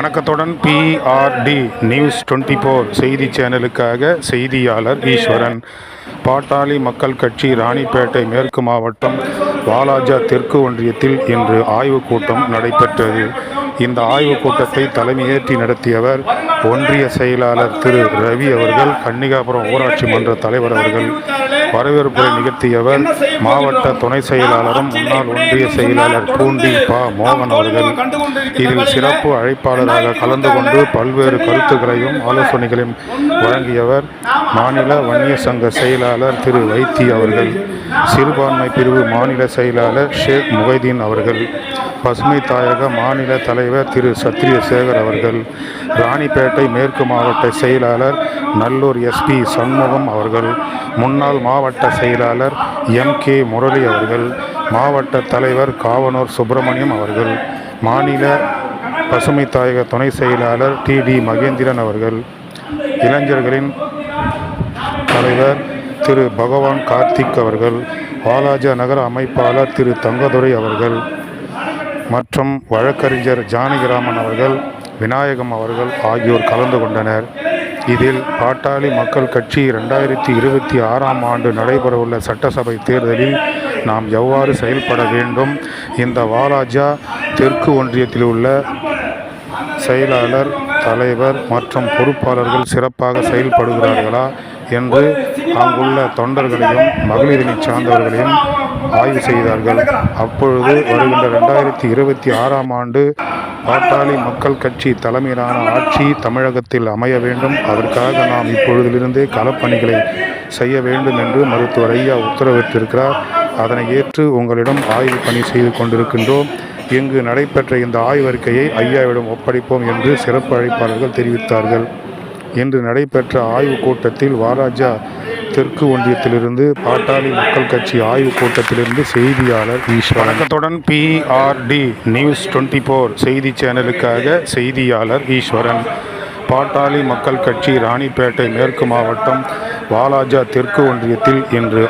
வணக்கத்துடன் BRT news twenty four செய்தி சேனலுக்காக செய்தியாளர் ஈஸ்வரன். பாட்டாளி மக்கள் கட்சி ராணிப்பேட்டை மேற்கு மாவட்டம் வாலாஜா தெற்கு ஒன்றியத்தில் இன்று ஆய்வுக் கூட்டம் நடைபெற்றது. இந்த ஆய்வுக் கூட்டத்தை தலைமையேற்றி நடத்தியவர் ஒன்றிய செயலாளர் திரு ரவி அவர்கள் கன்னிகாபுரம் ஊராட்சி மன்ற தலைவர் அவர்கள். வரவேற்புரை நிகழ்த்தியவர் மாவட்ட துணை செயலாளரும் முன்னாள் ஒன்றிய செயலாளர் பூண்டி பா. மோகன் அவர்கள். இதில் சிறப்பு அழைப்பாளராக கலந்து கொண்டு பல்வேறு கருத்துக்களையும் ஆலோசனைகளையும் வழங்கியவர் மாநில வன்னிய சங்க செயலாளர் திரு வைத்தி அவர்கள். சிறுபான்மை பிரிவு மாநில செயலாளர் ஷேக் முகைதீன் அவர்கள் பசுமை தாயக மாநில தலைவர் திரு சத்ரிய சேகர் அவர்கள் ராணிப்பேட்டை மேற்கு மாவட்ட செயலாளர் நல்லூர் எஸ்பி சண்முகம் அவர்கள் முன்னாள் மாவட்ட செயலாளர் எம் கே முரளி அவர்கள் மாவட்ட தலைவர் காவனூர் சுப்பிரமணியம் அவர்கள் மாநில பசுமை தாயக துணை செயலாளர் டி டி மகேந்திரன் அவர்கள் இளைஞர்களின் தலைவர் திரு பகவான் கார்த்திக் அவர்கள் வாலாஜா நகர அமைப்பாளர் திரு தங்கதுரை அவர்கள் மற்றும் வழக்கறிஞர் ஜானகிராமன் அவர்கள் விநாயகம் அவர்கள் ஆகியோர் கலந்து கொண்டனர். இதில் பாட்டாளி மக்கள் கட்சி ரெண்டாயிரத்தி இருபத்தி ஆறாம் ஆண்டு நடைபெறவுள்ள சட்டசபை தேர்தலில் நாம் எவ்வாறு செயல்பட வேண்டும்? இந்த வாலாஜா தெற்கு ஒன்றியத்தில் உள்ள செயலாளர் தலைவர் மற்றும் பொறுப்பாளர்கள் சிறப்பாக செயல்படுகிறார்களா? என்று அங்குள்ள தொண்டர்களையும் மகளிரினை சார்ந்தவர்களையும் ஆய்வு செய்தார்கள். அப்பொழுது வருகின்ற ரெண்டாயிரத்தி இருபத்தி ஆறாம் ஆண்டு பாட்டாளி மக்கள் கட்சி தலைமையிலான ஆட்சி தமிழகத்தில் அமைய வேண்டும். அதற்காக நாம் இப்பொழுதிலிருந்தே களப்பணிகளை செய்ய வேண்டும் என்று மருத்துவர் ஐயா உத்தரவிட்டிருக்கிறார். அதனை ஏற்று உங்களிடம் ஆய்வு பணி செய்து கொண்டிருக்கின்றோம். இங்கு நடைபெற்ற இந்த ஆய்வறிக்கையை ஐயாவிடம் ஒப்படைப்போம் என்று சிறப்பு அழைப்பாளர்கள் தெரிவித்தார்கள். இன்று நடைபெற்ற ஆய்வுக் கூட்டத்தில் வாராஜா தெற்கு ஒன்றியத்திலிருந்து பாட்டாளி மக்கள் கட்சி ஆய்வுக் கூட்டத்திலிருந்து செய்தியாளர் ஈஸ்வரன். வணக்கத்துடன் பிஆர்டி நியூஸ் டுவெண்ட்டி ஃபோர் செய்தி சேனலுக்காக செய்தியாளர் ஈஸ்வரன். பாட்டாளி மக்கள் கட்சி ராணிப்பேட்டை மேற்கு மாவட்டம் வாலாஜா தெற்கு ஒன்றியத்தில் இன்று